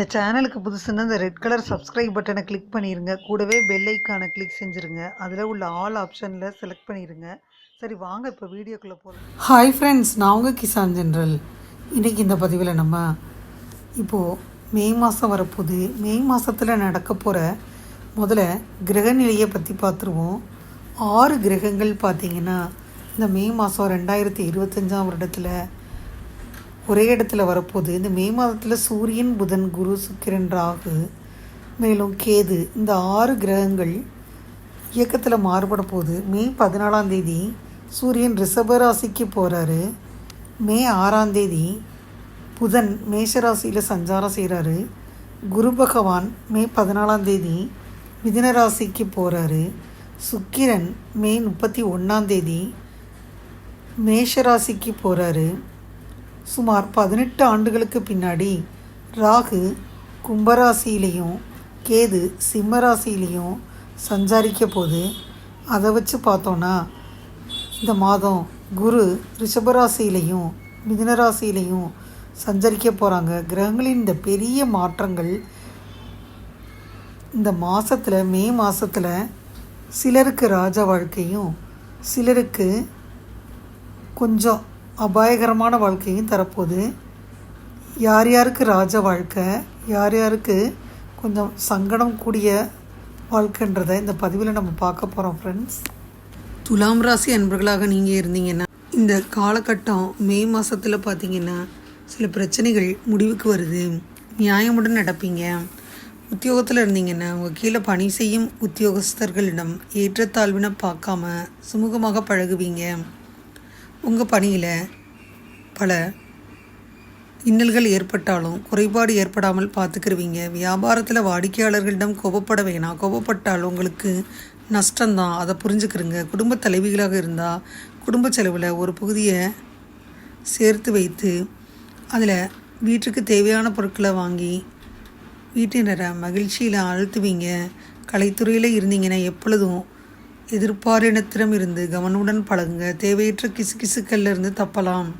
இந்த சேனலுக்கு புதுசுன்னா இந்த ரெட் கலர் சப்ஸ்கிரைப் பட்டனை கிளிக் பண்ணிடுங்க கூடவே பெல் ஐக்கானை கிளிக் செஞ்சுருங்க. அதில் உள்ள ஆல் ஆப்ஷனில் செலக்ட் பண்ணிடுங்க சரி வாங்க இப்போ வீடியோக்குள்ளே போகலாம் ஹாய் ஃப்ரெண்ட்ஸ் நான் உங்கள் கிசான் ஜென்ரல். இன்றைக்கி இந்த பதிவில் நம்ம இப்போது மே மாதம் வரப்போகுது. மே மாதத்தில் நடக்க போகிற முதல்ல கிரகநிலையை பற்றி பார்த்துருவோம் ஆறு கிரகங்கள் பார்த்தீங்கன்னா இந்த மே மாதம் ரெண்டாயிரத்தி இருபத்தஞ்சாம் வருடத்தில் ஒரே இடத்துல வரப்போகுது. இந்த மே மாதத்தில் சூரியன் புதன் குரு சுக்கிரன் ராகு மேலும் கேது இந்த ஆறு கிரகங்கள் இயக்கத்தில் மாறுபட போகுது. மே பதினாலாம் தேதி சூரியன் ரிஷபராசிக்கு போகிறாரு மே ஆறாம் தேதி புதன் மேஷராசியில் சஞ்சாரம் செய்கிறாரு குரு பகவான் மே பதினாலாம் தேதி மிதுன ராசிக்கு போகிறாரு சுக்கிரன் மே முப்பத்தி ஒன்றாம் தேதி மேஷராசிக்கு போகிறாரு சுமார் பதினெட்டு ஆண்டுகளுக்கு பின்னாடி ராகு கும்பராசியிலையும் கேது சிம்மராசியிலையும் சஞ்சாரிக்க போது அதை வச்சு பார்த்தோன்னா இந்த மாதம் குரு ரிஷபராசியிலையும் மிதுனராசியிலையும் சஞ்சரிக்க போகிறாங்க கிரகங்களின் இந்த பெரிய மாற்றங்கள் இந்த மாதத்தில் மே மாதத்தில் சிலருக்கு ராஜ வாழ்க்கையும் சிலருக்கு கொஞ்சம் அபாயகரமான வாழ்க்கையும் தரப்போகுது. யார் யாருக்கு ராஜ வாழ்க்கை யார் யாருக்கு கொஞ்சம் சங்கடம் கூடிய வாழ்க்கைன்றதை இந்த பதிவில் நம்ம பார்க்க போகிறோம் ஃப்ரெண்ட்ஸ் துலாம் ராசி அன்பர்களாக நீங்கள் இருந்தீங்கன்னா இந்த காலகட்டம் மே மாதத்தில் பார்த்தீங்கன்னா சில பிரச்சனைகள் முடிவுக்கு வருது. நியாயமுடன் நடப்பீங்க. உத்தியோகத்தில் இருந்தீங்கன்னா உங்கள் கீழே பணி செய்யும் உத்தியோகஸ்தர்களிடம் ஏற்றத்தாழ்வினை பார்க்காம சுமூகமாக பழகுவீங்க. உங்கள் பணியில் பல இன்னல்கள் ஏற்பட்டாலும் குறைபாடு ஏற்படாமல் பார்த்துக்கிருவீங்க. வியாபாரத்தில் வாடிக்கையாளர்களிடம் கோபப்பட வேணாம் கோபப்பட்டால் உங்களுக்கு நஷ்டம்தான். அதை புரிஞ்சுக்கிறங்க குடும்ப தலைவிகளாக இருந்தால் குடும்ப செலவில் ஒரு பகுதியை சேர்த்து வைத்து அதில் வீட்டுக்கு தேவையான பொருட்களை வாங்கி வீட்டினரை மகிழ்ச்சியில் அழுத்துவீங்க கலைத்துறையில் இருந்தீங்கன்னா எப்பொழுதும் எதிர்ப்பாரினத்திடம் இருந்து கவனமுடன் பழகுங்க. தேவையற்ற கிசுகிசுக்கள்ல இருந்து தப்பலாம்.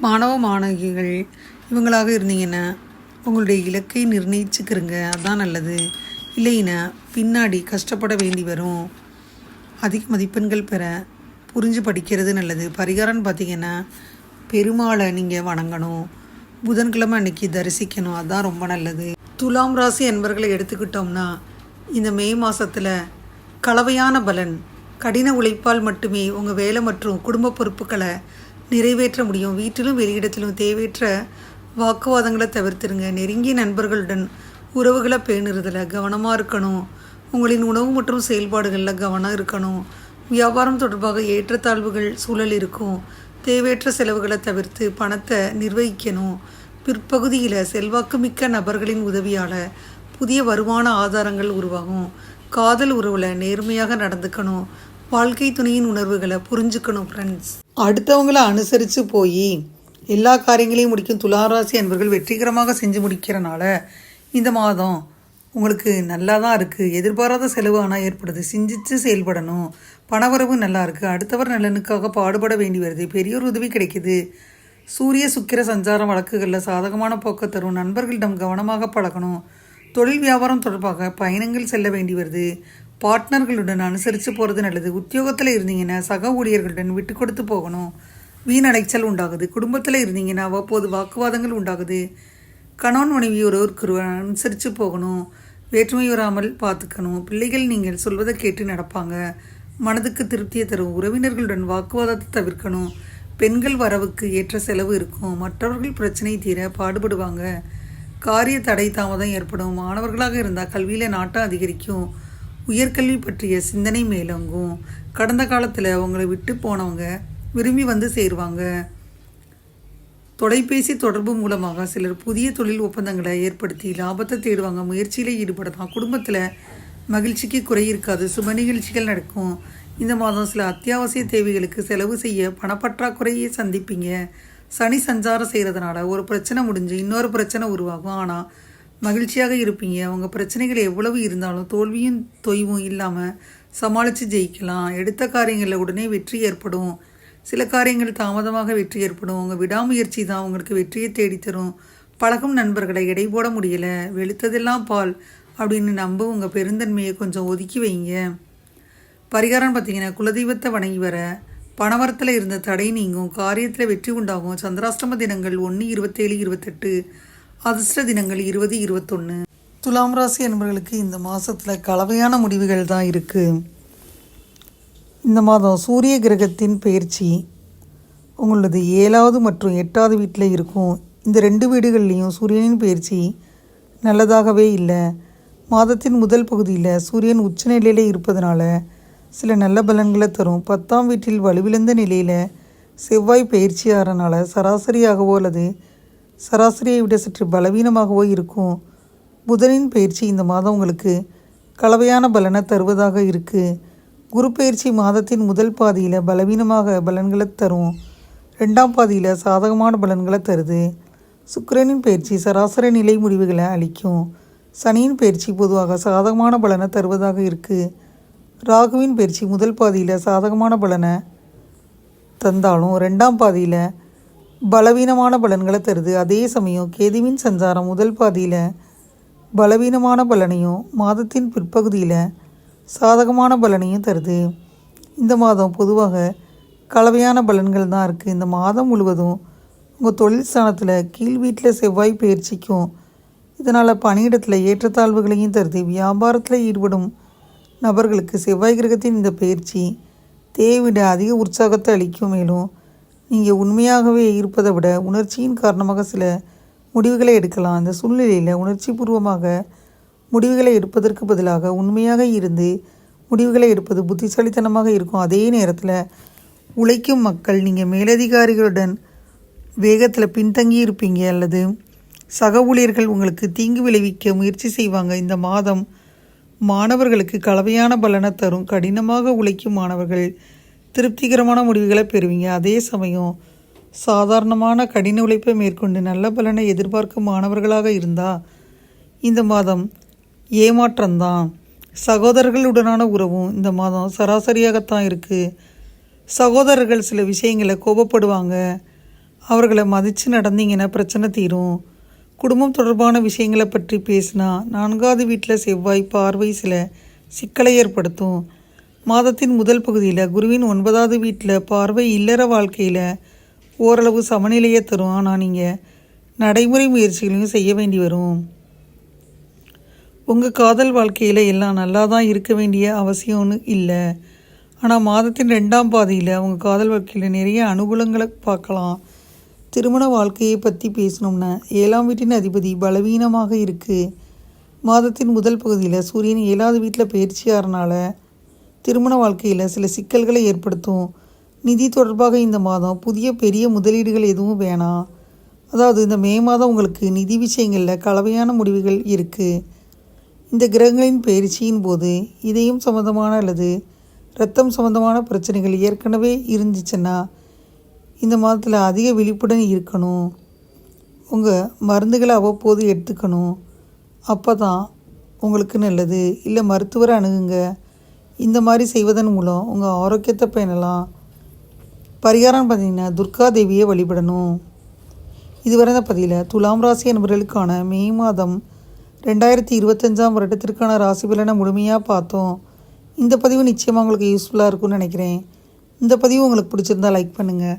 மாணவ மாணவிகள் இவங்களாக இருந்தீங்கன்னா உங்களுடைய இலக்கை நிர்ணயிச்சுக்கிறங்க அதான் நல்லது. இல்லைன்னா பின்னாடி கஷ்டப்பட வேண்டி வரும். அதிக மதிப்பெண்கள் பெற புரிஞ்சு படிக்கிறது நல்லது. பரிகாரம்னு பார்த்தீங்கன்னா பெருமாளை நீங்கள் வணங்கணும். புதன்கிழமை அன்னைக்கு தரிசிக்கணும். அதுதான் ரொம்ப நல்லது. துலாம் ராசி என்பர்களை எடுத்துக்கிட்டோம்னா இந்த மே மாதத்தில் கலவையான பலன். கடின உழைப்பால் மட்டுமே உங்கள் வேலை மற்றும் குடும்ப பொறுப்புகளை நிறைவேற்ற முடியும். வீட்டிலும் வெளியிடத்திலும் தேவையற்ற வாக்குவாதங்களை தவிர்த்துருங்க. நெருங்கிய நண்பர்களுடன் உறவுகளை பேணுறதில் கவனமாக இருக்கணும். உங்களின் உணவு மற்றும் செயல்பாடுகளில் கவனம் இருக்கணும். வியாபாரம் தொடர்பாக ஏற்றத்தாழ்வுகள் சூழல் இருக்கும். தேவையற்ற செலவுகளை தவிர்த்து பணத்தை நிர்வகிக்கணும். பிற்பகுதியில் செல்வாக்குமிக்க நபர்களின் உதவியால் புதிய வருமான ஆதாரங்கள் உருவாகும். காதல் உறவில் நேர்மையாக நடந்துக்கணும். வாழ்க்கை துணையின் உணர்வுகளை புரிஞ்சுக்கணும் ஃப்ரெண்ட்ஸ் அடுத்தவங்கள அனுசரித்து போய் எல்லா காரியங்களையும் முடிக்கும் துளாராசி அன்பர்கள் வெற்றிகரமாக செஞ்சு முடிக்கிறனால இந்த மாதம் உங்களுக்கு நல்லா தான் இருக்குது எதிர்பாராத செலவு ஆனால் ஏற்படுது. சிந்தித்து செயல்படணும். பணவரவு நல்லா இருக்குது அடுத்தவர் நலனுக்காக பாடுபட வேண்டி வருது. பெரியோர் உதவி கிடைக்குது. சூரிய சுக்கிர சஞ்சாரம் வழக்குகளில் சாதகமான போக்க தரும். நண்பர்களிடம் கவனமாக பழகணும். தொழில் வியாபாரம் தொடர்பாக பயணங்கள் செல்ல வேண்டி வருது. பார்ட்னர்களுடன் அனுசரித்து போகிறது நல்லது. உத்தியோகத்தில் இருந்தீங்கன்னா சக ஊழியர்களுடன் விட்டு கொடுத்து போகணும். வீணடைச்சல் உண்டாகுது. குடும்பத்தில் இருந்தீங்கன்னா அவ்வப்போது வாக்குவாதங்கள் உண்டாகுது. கணவன் மனைவி ஒருவருக்கு அனுசரித்து போகணும். வேற்றுமை வராமல் பார்த்துக்கணும். பிள்ளைகள் நீங்கள் சொல்வதை கேட்டு நடப்பாங்க. மனதுக்கு திருப்தியை தரும். உறவினர்களுடன் வாக்குவாதத்தை தவிர்க்கணும். பெண்கள் வரவுக்கு ஏற்ற செலவு இருக்கும். மற்றவர்கள் பிரச்சனை தீர பாடுபடுவாங்க. காரிய தடை தாமதம் ஏற்படும். மாணவர்களாக இருந்தால் கல்வியில் நாட்டம் அதிகரிக்கும். உயர்கல்வி பற்றிய சிந்தனை மேலோங்கும். கடந்த காலத்தில் அவங்களை விட்டு போனவங்க விரும்பி வந்து சேருவாங்க. தொலைபேசி தொடர்பு மூலமாக சிலர் புதிய தொழில் ஒப்பந்தங்களை ஏற்படுத்தி லாபத்தை தேடுவாங்க. முயற்சியில் ஈடுபடலாம். குடும்பத்தில் மகிழ்ச்சிக்கு குறை இருக்காது. சுப நிகழ்ச்சிகள் நடக்கும். இந்த மாதம் சில அத்தியாவசிய தேவைகளுக்கு செலவு செய்ய பணப்பற்றாக்குறையை சந்திப்பீங்க. சனி சஞ்சாரம் செய்கிறதுனால ஒரு பிரச்சனை முடிஞ்சு இன்னொரு பிரச்சனை உருவாகும். ஆனால் மகிழ்ச்சியாக இருப்பீங்க. உங்கள் பிரச்சனைகள் எவ்வளவு இருந்தாலும் தோல்வியும் தொய்வும் இல்லாமல் சமாளித்து ஜெயிக்கலாம். எடுத்த காரியங்களில் உடனே வெற்றி ஏற்படும். சில காரியங்கள் தாமதமாக வெற்றி ஏற்படும். உங்கள் விடாமுயற்சி தான் உங்களுக்கு வெற்றியை தேடித்தரும். பழகும் நண்பர்களை எடை போட முடியல. வெளுத்ததெல்லாம் பால் அப்படின்னு நம்ப உங்கள் பெருந்தன்மையை கொஞ்சம் ஒதுக்கி வைங்க. பரிகாரம் பார்த்தீங்கன்னா குலதெய்வத்தை வணங்கி வர பணவரத்தில் இருந்த தடை நீங்கும் காரியத்தில் வெற்றி உண்டாகும். சந்திராஷ்டம தினங்கள் ஒன்று இருபத்தேழு இருபத்தெட்டு அதிர்ஷ்ட தினங்கள் இருபது இருபத்தொன்று துலாம் ராசி என்பவர்களுக்கு இந்த மாதத்தில் கலவையான முடிவுகள் தான் இருக்குது இந்த மாதம் சூரிய கிரகத்தின் பயிற்சி உங்களது ஏழாவது மற்றும் எட்டாவது வீட்டில் இருக்கும். இந்த ரெண்டு வீடுகள்லேயும் சூரியனின் பயிற்சி நல்லதாகவே இல்லை. மாதத்தின் முதல் பகுதியில் சூரியன் உச்சநிலையில் இருப்பதனால சில நல்ல பலன்களை தரும். பத்தாம் வீட்டில் வலுவிழந்த நிலையில் செவ்வாய் பயிற்சி ஆறனால சராசரியாகவோ அல்லது சராசரியை விட சற்று பலவீனமாகவோ இருக்கும். புதனின் பயிற்சி இந்த மாதம் உங்களுக்கு கலவையான பலனை தருவதாக இருக்குது குரு பயிற்சி மாதத்தின் முதல் பாதியில் பலவீனமாக பலன்களை தரும். ரெண்டாம் பாதியில் சாதகமான பலன்களை தருது. சுக்கிரனின் பயிற்சி சராசரி நிலை முடிவுகளை அளிக்கும். சனியின் பயிற்சி பொதுவாக சாதகமான பலனை தருவதாக இருக்குது ராகுவின் பயிற்சி முதல் பாதியில் சாதகமான பலனை தந்தாலும் ரெண்டாம் பாதியில் பலவீனமான பலன்களை தருது. அதே சமயம் கேதுவின் சஞ்சாரம் முதல் பாதியில் பலவீனமான பலனையும் மாதத்தின் பிற்பகுதியில் சாதகமான பலனையும் தருது. இந்த மாதம் பொதுவாக கலவையான பலன்கள் தான் இருக்குது இந்த மாதம் முழுவதும் உங்கள் தொழில் ஸ்தானத்தில் கீழ் வீட்டில் செவ்வாய் பயிற்சிக்கும் இதனால் பணியிடத்தில் ஏற்றத்தாழ்வுகளையும் தருது. வியாபாரத்தில் ஈடுபடும் நபர்களுக்கு செவ்வாய் கிரகத்தின் இந்த பயிற்சி தேவிட அதிக உற்சாகத்தை அளிக்கும். மேலும் நீங்கள் உண்மையாகவே இருப்பதை விட உணர்ச்சியின் காரணமாக சில முடிவுகளை எடுக்கலாம். அந்த சூழ்நிலையில் உணர்ச்சி பூர்வமாக முடிவுகளை எடுப்பதற்கு பதிலாக உண்மையாக இருந்து முடிவுகளை எடுப்பது புத்திசாலித்தனமாக இருக்கும். அதே நேரத்தில் உழைக்கும் மக்கள் நீங்கள் மேலதிகாரிகளுடன் வேகத்தில் பின்தங்கி இருப்பீங்க. அல்லது சக ஊழியர்கள் உங்களுக்கு தீங்கு விளைவிக்க முயற்சி செய்வாங்க. இந்த மாதம் மாணவர்களுக்கு கலவையான பலனை தரும் கடினமாக உழைக்கும் மாணவர்கள் திருப்திகரமான முடிவுகளை பெறுவீங்க. அதே சமயம் சாதாரணமான கடின உழைப்பை மேற்கொண்டு நல்ல பலனை எதிர்பார்க்கும் மாணவர்களாக இருந்தால் இந்த மாதம் ஏமாற்றம்தான். சகோதரர்களுடனான உறவும் இந்த மாதம் சராசரியாகத்தான் இருக்குது சகோதரர்கள் சில விஷயங்களை கோபப்படுவாங்க. அவர்களை மதித்து நடந்தீங்கன்னா பிரச்சனை தீரும். குடும்பம் தொடர்பான விஷயங்களை பற்றி பேசினா நான்காவது வீட்டில் செவ்வாய் பார்வை சில சிக்கலை ஏற்படுத்தும். மாதத்தின் முதல் பகுதியில் குருவின் ஒன்பதாவது வீட்டில் பார்வை இல்லற வாழ்க்கையில் ஓரளவு சமநிலையை தரும். ஆனால் நீங்கள் நடைமுறை முயற்சிகளையும் செய்ய வேண்டி வரும். உங்கள் காதல் வாழ்க்கையில் எல்லாம் நல்லா தான் இருக்க வேண்டிய அவசியம்னு இல்லை. ஆனால் மாதத்தின் ரெண்டாம் பாதியில் உங்கள் காதல் வாழ்க்கையில் நிறைய அனுகூலங்களை பார்க்கலாம். திருமண வாழ்க்கையை பற்றி பேசணும்னா ஏழாம் வீட்டின் அதிபதி பலவீனமாக இருக்குது மாதத்தின் முதல் பகுதியில் சூரியன் ஏழாவது வீட்டில் பயிற்சியாகிறனால திருமண வாழ்க்கையில் சில சிக்கல்களை ஏற்படுத்தும். நிதி தொடர்பாக இந்த மாதம் புதிய பெரிய முதலீடுகள் எதுவும் வேணாம் அதாவது இந்த மே மாதம் உங்களுக்கு நிதி விஷயங்களில் கலவையான முடிவுகள் இருக்குது இந்த கிரகங்களின் பயிற்சியின் போது இதயம் சம்பந்தமான அல்லது ரத்தம் சம்பந்தமான பிரச்சனைகள் ஏற்கனவே இருந்துச்சுன்னா இந்த மாதத்தில் அதிக விழிப்புடன் இருக்கணும். உங்கள் மருந்துகளை அவ்வப்போது எடுத்துக்கணும். அப்போ தான் உங்களுக்கு நல்லது. இல்லை மருத்துவரை அணுகுங்க. இந்த மாதிரி செய்வதன் மூலம் உங்கள் ஆரோக்கியத்தை பேணலாம். பரிகாரம் பார்த்தீங்கன்னா துர்கா தேவியை வழிபடணும். இதுவரை இந்த பதிவில் துலாம் ராசி என்பவர்களுக்கான மே மாதம் ரெண்டாயிரத்தி இருபத்தஞ்சாம் வருடத்திற்கான ராசி பலனை முழுமையாக பார்த்தோம். இந்த பதிவு நிச்சயமாக உங்களுக்கு யூஸ்ஃபுல்லாக இருக்கும்னு நினைக்கிறேன். இந்த பதிவு உங்களுக்கு பிடிச்சிருந்தா லைக் பண்ணுங்கள்